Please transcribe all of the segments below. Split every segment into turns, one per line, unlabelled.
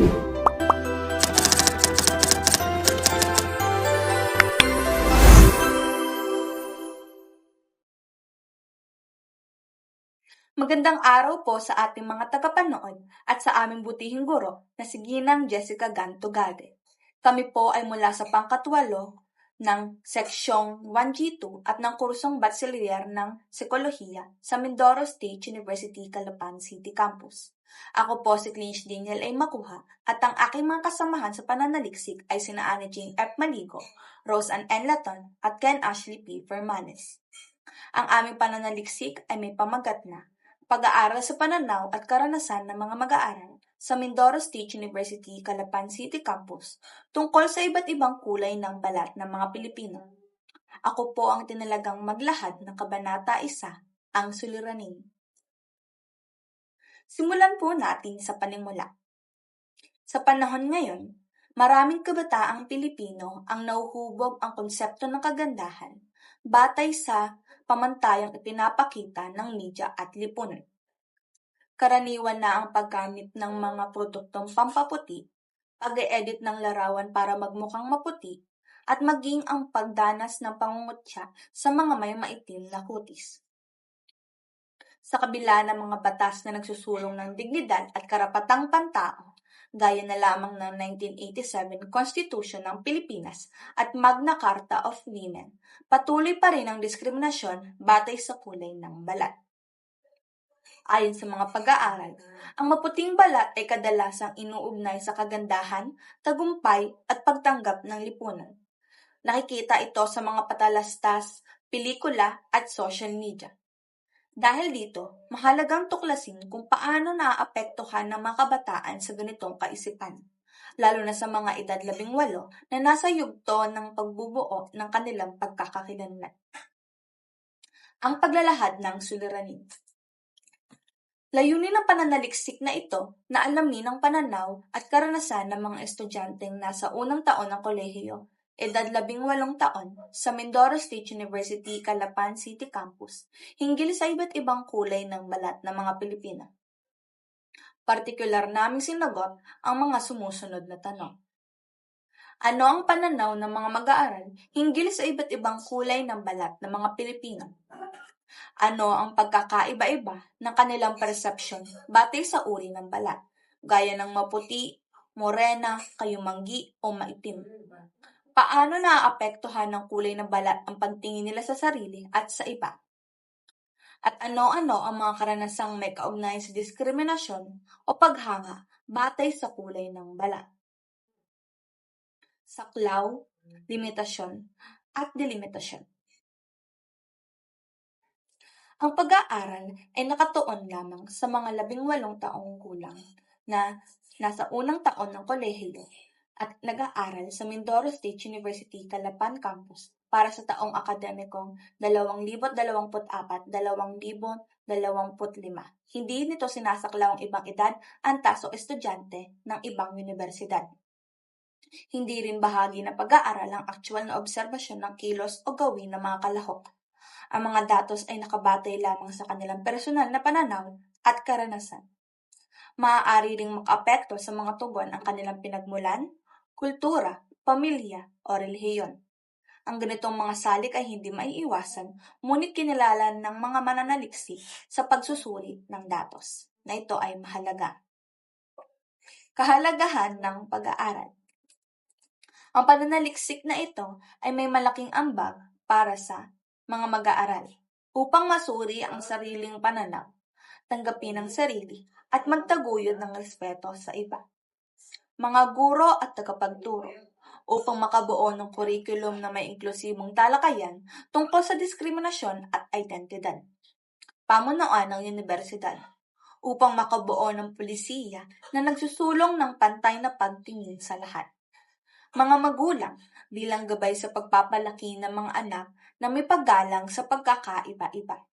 Magandang araw po sa ating mga tagapanood at sa aming butihing guro na si Ginang Jessica Gantugade. Kami po ay mula sa pangkatwalo ng seksyong 1G2 at ng kursong Bachelor ng Psikolohiya sa Mindoro State University, Calapan City Campus. Ako po si Clinch Daniel A. Makuha at ang aking mga kasamahan sa pananaliksik ay sina Anne Jane F. Maligo, Rose Ann N. Laton at Ken Ashley P. Fermanes. Ang aming pananaliksik ay may pamagat na pag-aaral sa pananaw at karanasan ng mga mag-aaral sa Mindoro State University, Calapan City Campus tungkol sa iba't ibang kulay ng balat ng mga Pilipino. Ako po ang tinalagang maglahad ng Kabanata 1, ang suliranin. Simulan po natin sa panimula. Sa panahon ngayon, maraming kabataang Pilipino ang nauhubog ang konsepto ng kagandahan batay sa pamantayang ipinapakita ng media at lipunan. Karaniwan na ang paggamit ng mga produktong pampaputi, pag-edit ng larawan para magmukhang maputi, at maging ang pagdanas ng pangungutya sa mga may maitim na kutis. Sa kabila ng mga batas na nagsusulong ng dignidad at karapatang pantao, gaya na lamang ng 1987 Constitution ng Pilipinas at Magna Carta of Women, patuloy pa rin ang diskriminasyon batay sa kulay ng balat. Ayon sa mga pag-aaral, ang maputing balat ay kadalasang inuugnay sa kagandahan, tagumpay at pagtanggap ng lipunan. Nakikita ito sa mga patalastas, pelikula at social media. Dahil dito, mahalagang tuklasin kung paano naaapektuhan ng mga kabataan sa ganitong kaisipan, lalo na sa mga edad labing walo na nasa yugto ng pagbubuo ng kanilang pagkakakilanlan. Ang paglalahad ng suliranin Layunin ng pananaliksik na ito na alamin ang pananaw at karanasan ng mga estudyanteng nasa unang taon ng kolehiyo edad labing walong taon sa Mindoro State University, Calapan City Campus, hinggil sa iba't ibang kulay ng balat ng mga Pilipino. Partikular naming sinagot ang mga sumusunod na tanong. Ano ang pananaw ng mga mag-aaral hinggil sa iba't ibang kulay ng balat ng mga Pilipino? Ano ang pagkakaiba-iba ng kanilang perception batay sa uri ng balat, gaya ng maputi, morena, kayumanggi o maitim? Paano naaapektuhan ng kulay ng balat ang pagtingin nila sa sarili at sa iba? At ano-ano ang mga karanasang may kaugnayan sa diskriminasyon o paghanga batay sa kulay ng balat? Saklaw, limitasyon, at delimitasyon. Ang pag-aaral ay nakatuon lamang sa mga labing walong taong gulang na nasa unang taon ng kolehiyo at nag-aaral sa Mindoro State University, Calapan Campus para sa taong akademikong 2024-2025. Hindi nito sinasaklaw ang ibang edad, antas o estudyante ng ibang universidad. Hindi rin bahagi na pag-aaral ang aktual na obserbasyon ng kilos o gawin ng mga kalahok. Ang mga datos ay nakabatay lamang sa kanilang personal na pananaw at karanasan. Maaari ring makaapekto sa mga tugon ang kanilang pinagmulan, kultura, pamilya, o relihiyon. Ang ganitong mga salik ay hindi maiiwasan, ngunit kinilala ng mga mananaliksi sa pagsusuri ng datos, na ito ay mahalaga. Kahalagahan ng pag-aaral Ang pananaliksik na ito ay may malaking ambag para sa mga mag-aaral upang masuri ang sariling pananaw, tanggapin ang sarili, at magtaguyod ng respeto sa iba mga guro at tagapagturo upang makabuo ng kurikulum na may inklusibong talakayan tungkol sa diskriminasyon at identidad. Pamunuan ng universidad upang makabuo ng pulisiya na nagsusulong ng pantay na pagtingin sa lahat. Mga magulang bilang gabay sa pagpapalaki ng mga anak na may paggalang sa pagkakaiba-iba.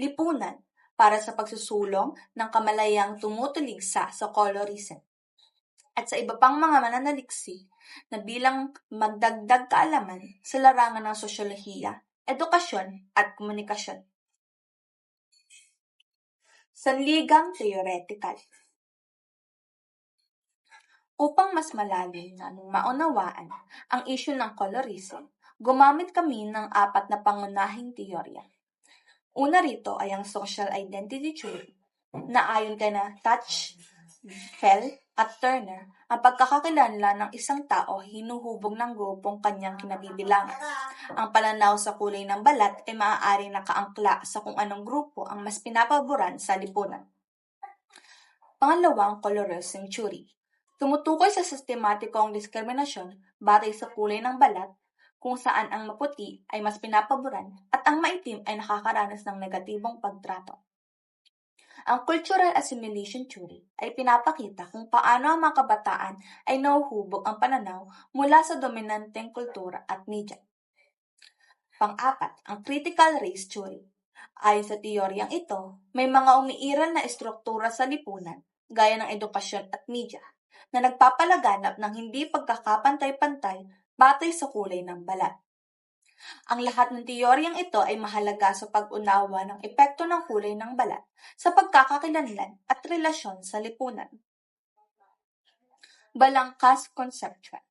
Lipunan para sa pagsusulong ng kamalayang tumutuligsa sa colorism at sa iba pang mga mananaliksi na bilang magdagdag kaalaman sa larangan ng sosyolohiya, edukasyon at komunikasyon. Sanligang Theoretical Upang mas malalim na maunawaan ang issue ng colorism, gumamit kami ng apat na pangunahing teorya. Una rito ay ang social identity theory, na ayon kay na Touch, Fell, at Turner, ang pagkakakilanlan ng isang tao hinuhubog ng grupong kanyang kinabibilangan. Ang pananaw sa kulay ng balat ay maaaring nakaangkla sa kung anong grupo ang mas pinapaboran sa lipunan. Pangalawa ang colorism theory. Tumutukoy sa sistematikong diskriminasyon batay sa kulay ng balat kung saan ang maputi ay mas pinapaboran at ang maitim ay nakakaranas ng negatibong pagtrato. Ang cultural assimilation theory ay pinapakita kung paano ang mga kabataan ay nauhubog ang pananaw mula sa dominanteng kultura at media. Pang-apat, ang critical race theory. Ayon sa teoryang ito, may mga umiiral na estruktura sa lipunan, gaya ng edukasyon at media, na nagpapalaganap ng hindi pagkakapantay-pantay batay sa kulay ng balat. Ang lahat ng teoryang ito ay mahalaga sa pag-unawa ng epekto ng kulay ng balat sa pagkakakilanlan at relasyon sa lipunan. Balangkas Conceptual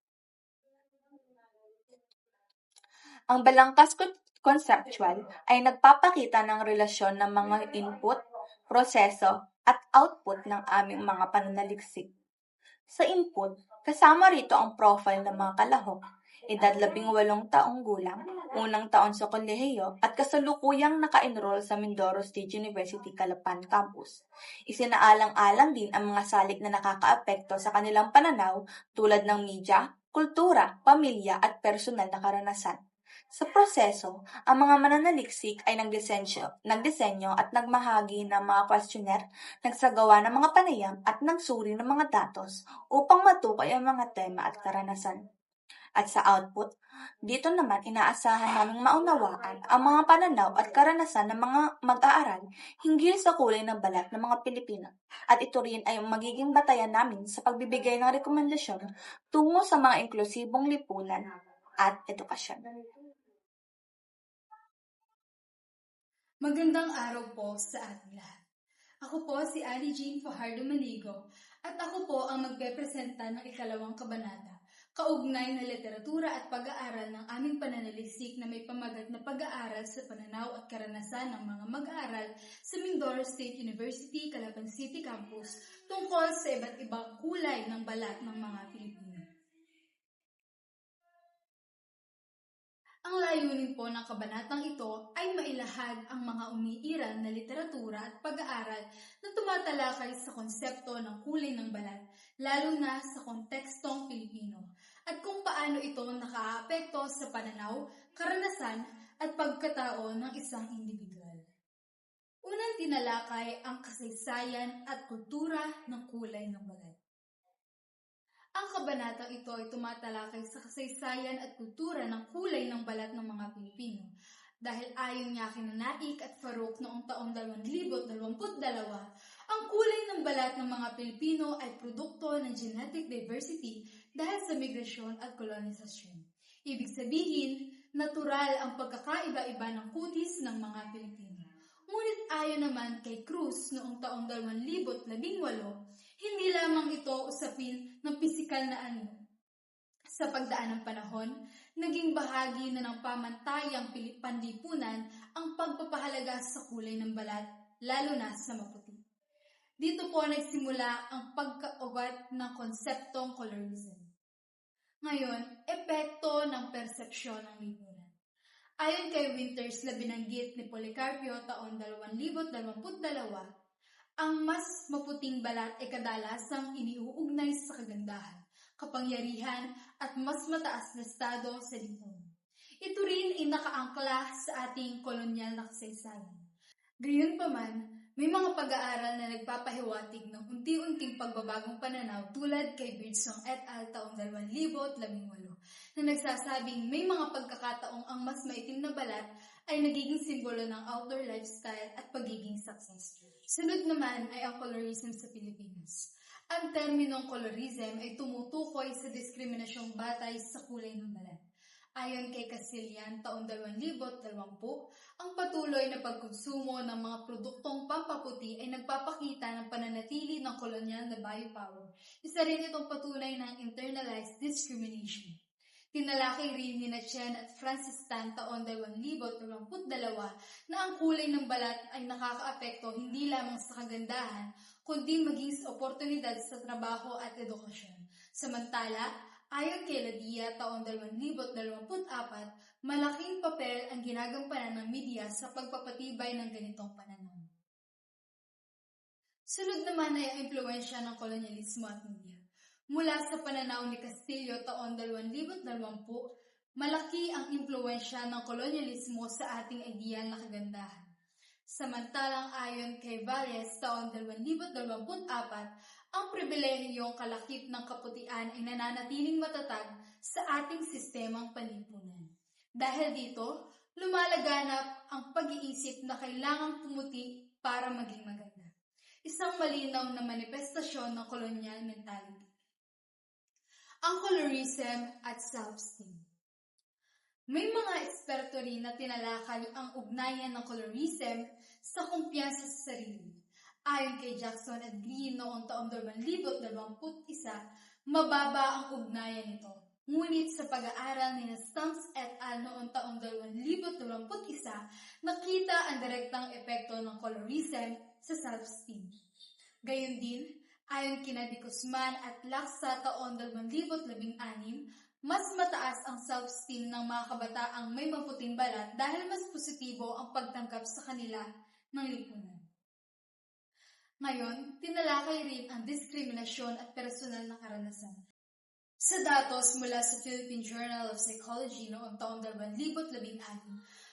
Ang balangkas conceptual ay nagpapakita ng relasyon ng mga input, proseso, at output ng aming mga pananaliksik. Sa input, kasama rito ang profile ng mga kalahok edad labing walong taong gulang, unang taon sa kolehiyo at kasalukuyang naka-enroll sa Mindoro State University Calapan Campus. Isinaalang-alang din ang mga salik na nakakaapekto sa kanilang pananaw tulad ng media, kultura, pamilya at personal na karanasan. Sa proseso, ang mga mananaliksik ay nagdisenyo, nagdisenyo at nagmahagi ng mga questionnaire, nagsagawa ng mga panayam at nagsuri ng mga datos upang matukoy ang mga tema at karanasan. At sa output, dito naman inaasahan naming maunawaan ang mga pananaw at karanasan ng mga mag-aaral hinggil sa kulay ng balat ng mga Pilipino. At ito rin ay magiging batayan namin sa pagbibigay ng rekomendasyon tungo sa mga inklusibong lipunan at edukasyon.
Magandang araw po sa ating lahat. Ako po si Ali Jean Fajardo Maligo at ako po ang magpepresenta ng ikalawang kabanata kaugnay na literatura at pag-aaral ng aming pananaliksik na may pamagat na pag-aaral sa pananaw at karanasan ng mga mag-aaral sa Mindoro State University, Calapan City Campus tungkol sa iba't ibang kulay ng balat ng mga Pilipino. Ang layunin po ng kabanatang ito ay mailahad ang mga umiiral na literatura at pag-aaral na tumatalakay sa konsepto ng kulay ng balat, lalo na sa kontekstong Pilipino, at kung paano ito nakaapekto sa pananaw, karanasan, at pagkatao ng isang individual. Unang tinalakay ang kasaysayan at kultura ng kulay ng balat. Ang kabanatang ito ay tumatalakay sa kasaysayan at kultura ng kulay ng balat ng mga Pilipino dahil ayon niya kina Naik at Farouk noong taong 2022, ang kulay ng balat ng mga Pilipino ay produkto ng genetic diversity dahil sa migrasyon at kolonisasyon. Ibig sabihin, natural ang pagkakaiba-iba ng kutis ng mga Pilipino. Ngunit ayon naman kay Cruz noong taong 2018, hindi lamang ito usapin ng pisikal na anyo. Sa pagdaan ng panahon, naging bahagi na ng pamantayang panlipunan ang pagpapahalaga sa kulay ng balat, lalo na sa maputi. Dito po nagsimula ang pagkaugat ng konseptong colorism. Ngayon, epekto ng persepsyon ng lipunan. Ayon kay Winters na binanggit ni Policarpio taon 2022, ang mas maputing balat ay kadalasang iniuugnay sa kagandahan, kapangyarihan at mas mataas na estado sa lipunan. Ito rin ay nakaangkla sa ating kolonyal na kasaysayan. Gayunpaman, may mga pag-aaral na nagpapahiwatig ng unti-unting pagbabagong pananaw tulad kay Birdsong et al. taong 2018 na nagsasabing may mga pagkakataong ang mas maitim na balat ay nagiging simbolo ng outdoor lifestyle at pagiging successful. Sunod naman ay ang colorism sa Pilipinas. Ang terminong colorism ay tumutukoy sa diskriminasyong batay sa kulay ng balat. Ayon kay Casillan, taon 2020, ang patuloy na pagkonsumo ng mga produktong pampaputi ay nagpapakita ng pananatili ng kolonyal na biopower. Isa rin itong patunay ng internalized discrimination. Tinalakay rin ni Chen at Francis Tan taon 2022 na ang kulay ng balat ay nakakaapekto hindi lamang sa kagandahan, kundi maging sa oportunidad sa trabaho at edukasyon. Samantala, ayon kay Ladia taon 2024, malaking papel ang ginagampanan ng media sa pagpapatibay ng ganitong pananaw. Sunod naman ay ang impluensya ng kolonyalismo at media. Mula sa pananaw ni Castillo taon 2020, malaki ang impluensya ng kolonyalismo sa ating ideal na kagandahan. Samantalang ayon kay Valles taon 2024, ang pribilehiyong kalakip ng kaputian ay nananatiling matatag sa ating sistemang palipunan. Dahil dito, lumalaganap ang pag-iisip na kailangang pumuti para maging maganda. Isang malinaw na manifestasyon ng kolonyal mentality ang colorism at self-esteem. May mga eksperto rin na tinalakay ang ugnayan ng colorism sa kumpiyansa sa sarili. Ayon kay Jackson at Green noong taong 2021, mababa ang ugnayan nito. Ngunit sa pag-aaral ni Stumps et al. noong taong 2021, nakita ang direktang epekto ng colorism sa self-esteem. Gayon din, Ayon kina Di Guzman at Laksa taon 2016, mas mataas ang self-esteem ng mga kabataang may maputing balat dahil mas positibo ang pagtangkap sa kanila ng lipunan. Ngayon, tinalakay rin ang diskriminasyon at personal na karanasan. Sa datos mula sa Philippine Journal of Psychology noong taong 2016,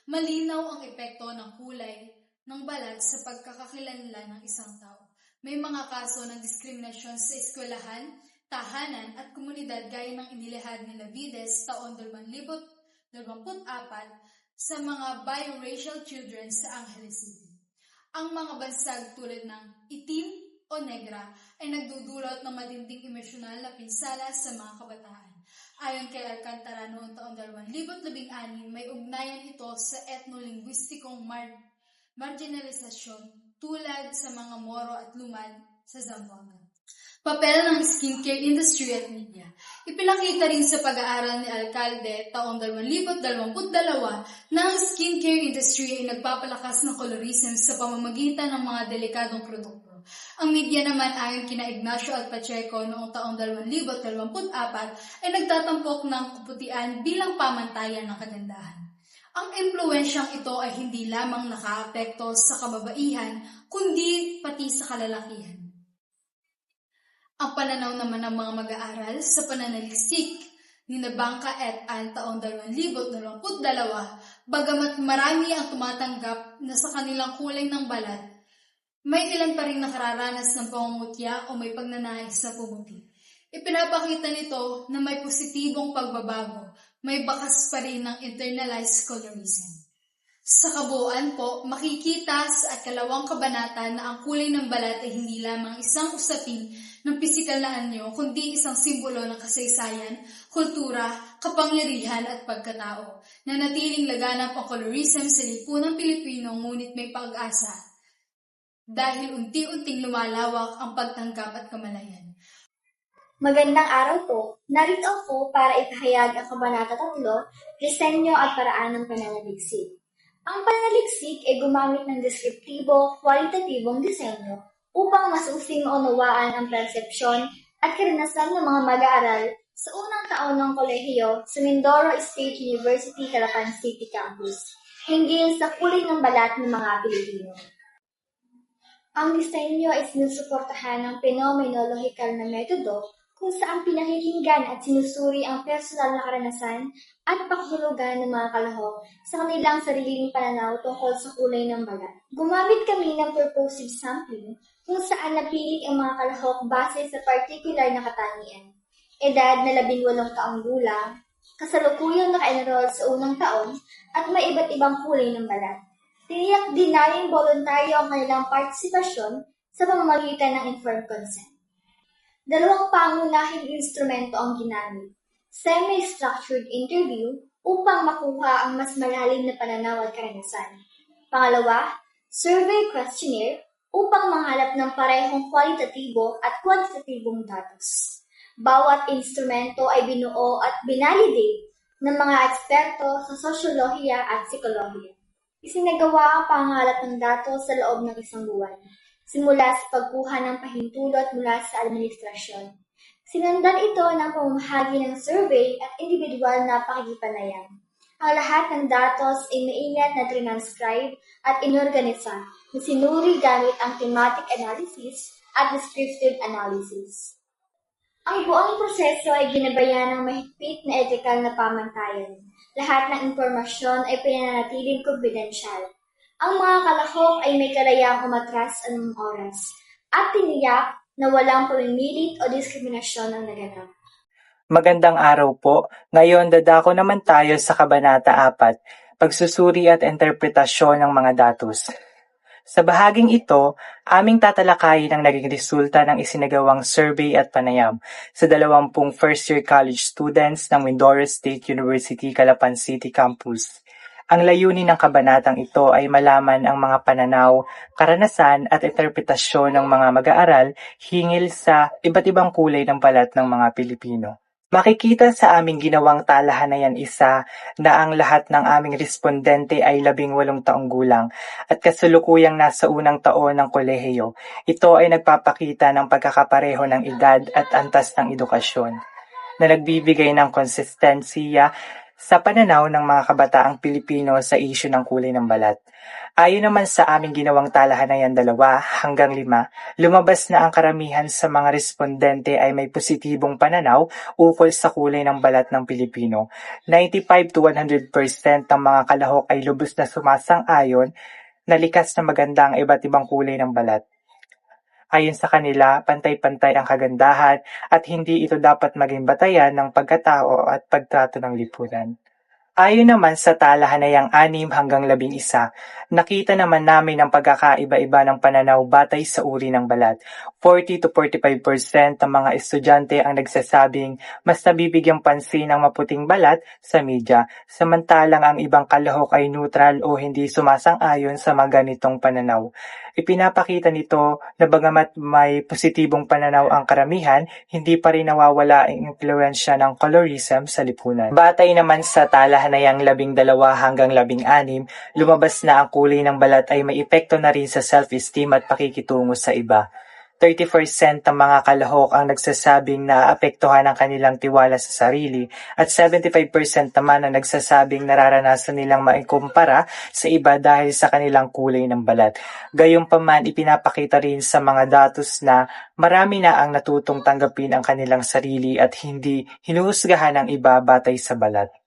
malinaw ang epekto ng kulay ng balat sa pagkakakilanlan ng isang tao. May mga kaso ng diskriminasyon sa eskwelahan, tahanan at komunidad gaya ng inilihad ni Lavides taon 2024 sa mga biracial children sa Angeles City. Ang mga bansag tulad ng itim o negra ay nagdudulot ng matinding emosyonal na pinsala sa mga kabataan. Ayon kay Alcantara noong taong 2016, may ugnayan ito sa etnolinguistikong mar- marginalisasyon tulad sa mga Moro at Lumad sa Zamboanga. Papel ng skincare industry at media. Ipinakita rin sa pag-aaral ni Alcalde taong 2022 na ang skincare industry ay nagpapalakas ng colorism sa pamamagitan ng mga delikadong produkto. Ang media naman ayon kina Ignacio at Pacheco noong taong 2024 ay nagtatampok ng kaputian bilang pamantayan ng kagandahan. Ang impluensyang ito ay hindi lamang nakaapekto sa kababaihan, kundi pati sa kalalakihan. Ang pananaw naman ng mga mag-aaral sa pananaliksik ni Nabangka et al. taong 2022, bagamat marami ang tumatanggap na sa kanilang kulay ng balat, may ilan pa rin nakararanas ng pangungutya o may pagnanais sa pumuti. Ipinapakita nito na may positibong pagbabago, may bakas pa rin ng internalized colorism. Sa kabuuan po, makikita sa akalawang kabanata na ang kulay ng balat ay hindi lamang isang usapin ng pisikal na anyo, kundi isang simbolo ng kasaysayan, kultura, kapangyarihan at pagkatao. Na natiling laganap ang colorism sa lipunang Pilipino ngunit may pag-asa dahil unti-unting lumalawak ang pagtanggap at kamalayan.
Magandang araw po. Narito ako para ipahayag ang Kabanata 3, Disenyo at Paraan ng Pananaliksik. Ang pananaliksik ay gumamit ng deskriptibo, kwalitatibong disenyo upang mas using maunawaan ang persepsyon at karanasan ng mga mag-aaral sa unang taon ng kolehiyo sa Mindoro State University, Calapan City Campus, hinggil sa kulay ng balat ng mga Pilipino. Ang disenyo ay sinusuportahan ng phenomenological na metodo kung saan pinakikinggan at sinusuri ang personal na karanasan at pakahulugan ng mga kalahok sa kanilang sariling pananaw tungkol sa kulay ng balat. Gumamit kami ng purposive sampling kung saan napili ang mga kalahok base sa particular na katangian. Edad na labing walong taong gulang, kasalukuyang naka-enroll sa unang taon at may iba't ibang kulay ng balat. Tiniyak din namin voluntaryo ang kanilang partisipasyon sa pamamagitan ng informed consent. Dalawang pangunahing instrumento ang ginamit. Semi-structured interview upang makuha ang mas malalim na pananaw at karanasan. Pangalawa, survey questionnaire upang manghalap ng parehong kwalitatibo at kwantitatibong datos. Bawat instrumento ay binuo at binalidate ng mga eksperto sa sosyolohiya at psikolohiya. Isinagawa ang pangalap ng datos sa loob ng isang buwan, simula sa pagkuha ng pahintulot mula sa administrasyon. Sinundan ito ng pamamahagi ng survey at individual na pakikipanayan. Ang lahat ng datos ay maingat na transcribe at inorganisa na sinuri gamit ang thematic analysis at descriptive analysis. Ang buong proseso ay ginabayan ng mahigpit na etikal na pamantayan. Lahat ng impormasyon ay pinanatiling kumpidensyal. Ang mga kalahok ay may kalayaang umatras anong oras at tiniyak na walang pamimilit o diskriminasyon ang naganap.
Magandang araw po. Ngayon dadako naman tayo sa Kabanata 4, Pagsusuri at Interpretasyon ng mga Datos. Sa bahaging ito, aming tatalakayin ang naging resulta ng isinagawang survey at panayam sa dalawampung first-year college students ng Mindoro State University, Calapan City Campus. Ang layunin ng kabanatang ito ay malaman ang mga pananaw, karanasan at interpretasyon ng mga mag-aaral hingil sa iba't ibang kulay ng balat ng mga Pilipino. Makikita sa aming ginawang talahanayan isa na ang lahat ng aming respondente ay labing walong taong gulang at kasulukuyang nasa unang taon ng kolehiyo. Ito ay nagpapakita ng pagkakapareho ng edad at antas ng edukasyon na nagbibigay ng konsistensiya sa pananaw ng mga kabataang Pilipino sa isyu ng kulay ng balat. Ayon naman sa aming ginawang talahanayan dalawa hanggang lima, lumabas na ang karamihan sa mga respondente ay may positibong pananaw ukol sa kulay ng balat ng Pilipino. 95 to 100% ng mga kalahok ay lubos na sumasang-ayon na likas na maganda ang iba't ibang kulay ng balat. Ayon sa kanila, pantay-pantay ang kagandahan at hindi ito dapat maging batayan ng pagkatao at pagtrato ng lipunan. Ayon naman sa talahanayang 6 hanggang 11, nakita naman namin ang pagkakaiba-iba ng pananaw batay sa uri ng balat. 40 to 45% ng mga estudyante ang nagsasabing mas nabibigyang pansin ang maputing balat sa media, samantalang ang ibang kalahok ay neutral o hindi sumasang-ayon sa mga ganitong pananaw. Ipinapakita nito na bagamat may positibong pananaw ang karamihan, hindi pa rin nawawala ang impluensya ng colorism sa lipunan. Batay naman sa talahanayang labing dalawa hanggang labing anim, lumabas na ang kulay ng balat ay may epekto na rin sa self-esteem at pakikitungo sa iba. 30% ng mga kalahok ang nagsasabing na apektuhan ang kanilang tiwala sa sarili at 75% naman ang nagsasabing nararanasan nilang maikumpara sa iba dahil sa kanilang kulay ng balat. Gayunpaman, ipinapakita rin sa mga datos na marami na ang natutong tanggapin ang kanilang sarili at hindi hinuhusgahan ng iba batay sa balat.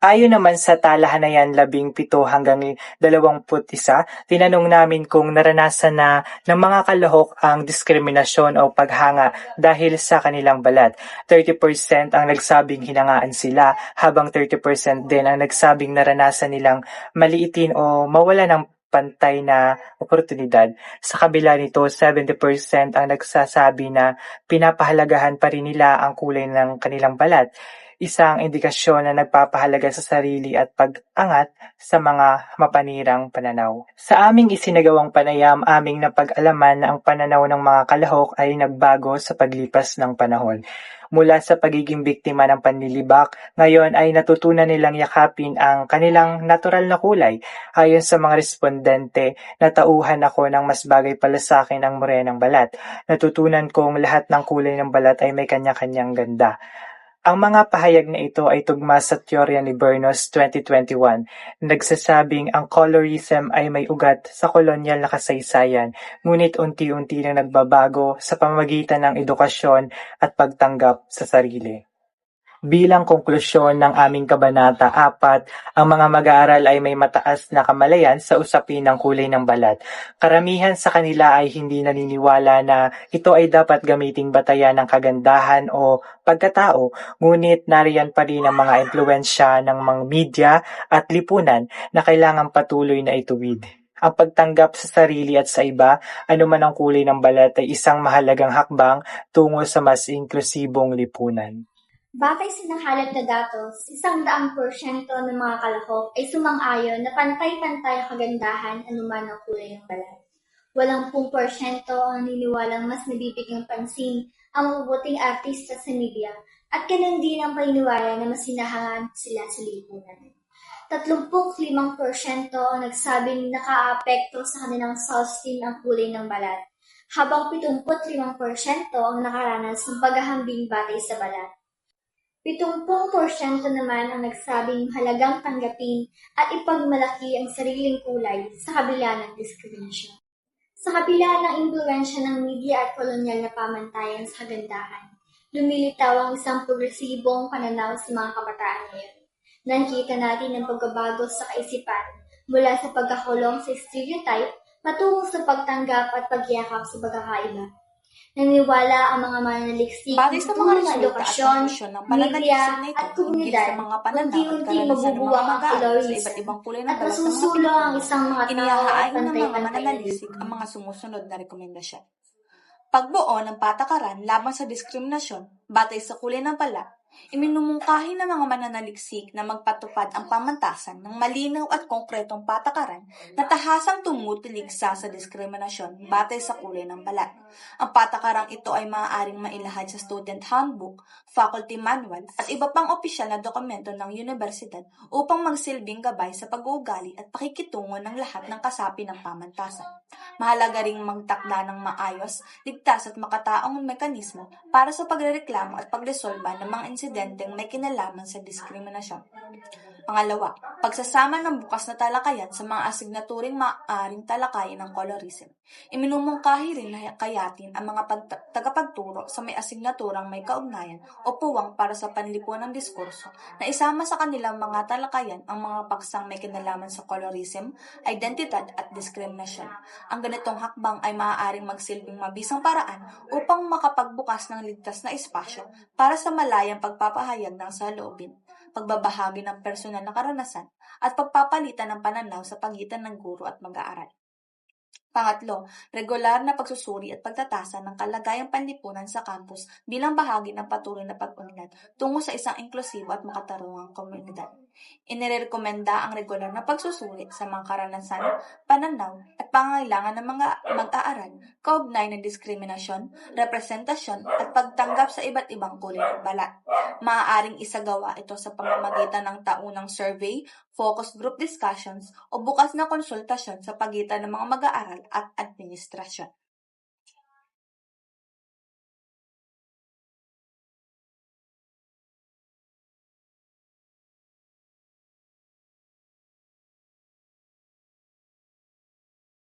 Ayon naman sa talahanayan labing pito hanggang dalawamput isa, tinanong namin kung naranasan na ng mga kalahok ang diskriminasyon o paghanga dahil sa kanilang balat. 30% ang nagsabing hinangaan sila, habang 30% din ang nagsabing naranasan nilang maliitin o mawala ng pantay na oportunidad. Sa kabila nito, 70% ang nagsasabi na pinapahalagahan pa rin nila ang kulay ng kanilang balat isang indikasyon na nagpapahalaga sa sarili at pag-angat sa mga mapanirang pananaw. Sa aming isinagawang panayam, aming napag-alaman na ang pananaw ng mga kalahok ay nagbago sa paglipas ng panahon. Mula sa pagiging biktima ng panlilibak, ngayon ay natutunan nilang yakapin ang kanilang natural na kulay. Ayon sa mga respondente, natauhan ako ng mas bagay pala sa akin ang morenang balat. Natutunan kong lahat ng kulay ng balat ay may kanya-kanyang ganda. Ang mga pahayag na ito ay tugma sa teorya ni Bernos 2021 nagsasabing ang colorism ay may ugat sa kolonyal na kasaysayan ngunit unti-unti nang nagbabago sa pamamagitan ng edukasyon at pagtanggap sa sarili. Bilang konklusyon ng aming kabanata 4, ang mga mag-aaral ay may mataas na kamalayan sa usapin ng kulay ng balat. Karamihan sa kanila ay hindi naniniwala na ito ay dapat gamiting batayan ng kagandahan o pagkatao, ngunit nariyan pa rin ang mga impluensya ng mga media at lipunan na kailangang patuloy na ituwid. Ang pagtanggap sa sarili at sa iba, anuman ang kulay ng balat ay isang mahalagang hakbang tungo sa mas inklusibong lipunan.
Batay sa nakalap na datos, isang daang porsyento ng mga kalahok ay sumang-ayon na pantay-pantay ang kagandahan anuman ang kulay ng balat. Walang pung porsyento ang naniniwalang mas nabibigyang pansin ang mabubuting artista sa media at ganun din ang paniniwala na mas sila sa lipunan. 35% ang nagsabing nakaapekto sa kanilang self-esteem ang kulay ng balat, habang 75% ang nakaranas ng paghahambing batay sa balat. 70% naman ang nagsabing halagang tanggapin at ipagmalaki ang sariling kulay sa kabila ng diskriminasyon. Sa kabila ng impluensya ng media at kolonyal na pamantayan sa kagandahan, lumilitaw ang isang progresibong pananaw sa mga kabataan ngayon. Nakikita natin ang pagbabago sa kaisipan mula sa pagkakulong sa stereotype patungo sa pagtanggap at pagyakap sa pagkakaiba. Naniwala ang mga mananaliksik
Batay sa mga
tulong ng
resulta at
edukasyon,
konklusyon ng pananaliksik
media
na ito,
at komunidad,
sa mga pananaw at
unti-unti
karanasan ng mga
mabubuwang ang
mag-aaral sa iba't ibang kulay ng
at
balat ng mga
masusulo ang isang mga tao at
ng mga
pantay-pantay
mananalisik ang mga sumusunod na rekomendasyon. Pagbuo ng patakaran laban sa diskriminasyon batay sa kulay ng balat, iminumungkahi ng mga mananaliksik na magpatupad ang pamantasan ng malinaw at konkretong patakaran na tahasang tumutuligsa sa diskriminasyon batay sa kulay ng balat. Ang patakarang ito ay maaaring mailahad sa student handbook, faculty manual at iba pang opisyal na dokumento ng universidad upang magsilbing gabay sa pag-uugali at pakikitungo ng lahat ng kasapi ng pamantasan. Mahalaga ring magtakda ng maayos, ligtas at makataong mekanismo para sa pagrereklamo at pagresolba ng mga insidenteng may kinalaman sa diskriminasyon. Pangalawa, pagsasama ng bukas na talakayan sa mga asignaturing maaaring talakayin ng colorism. Iminumungkahi rin na kayatin ang mga pagta- tagapagturo sa may asignaturang may kaugnayan o puwang para sa panlipunan ng diskurso na isama sa kanilang mga talakayan ang mga paksang may kinalaman sa colorism, identidad at diskriminasyon. Ang ganitong hakbang ay maaaring magsilbing mabisang paraan upang makapagbukas ng ligtas na espasyo para sa malayang pagpapahayag ng saloobin, pagbabahagi ng personal na karanasan, at pagpapalitan ng pananaw sa pagitan ng guro at mag-aaral. Pangatlo, regular na pagsusuri at pagtatasa ng kalagayang panlipunan sa campus bilang bahagi ng patuloy na pag-unlad tungo sa isang inklusibo at makatarungang komunidad. Inirekomenda ang regular na pagsusuri sa mga karanasan, pananaw at pangangailangan ng mga mag-aaral, kaugnay ng diskriminasyon, representasyon at pagtanggap sa iba't ibang kulay ng balat. Maaaring isagawa ito sa pamamagitan ng taunang survey, focus group discussions o bukas na konsultasyon sa pagitan ng mga mag-aaral at administrasyon.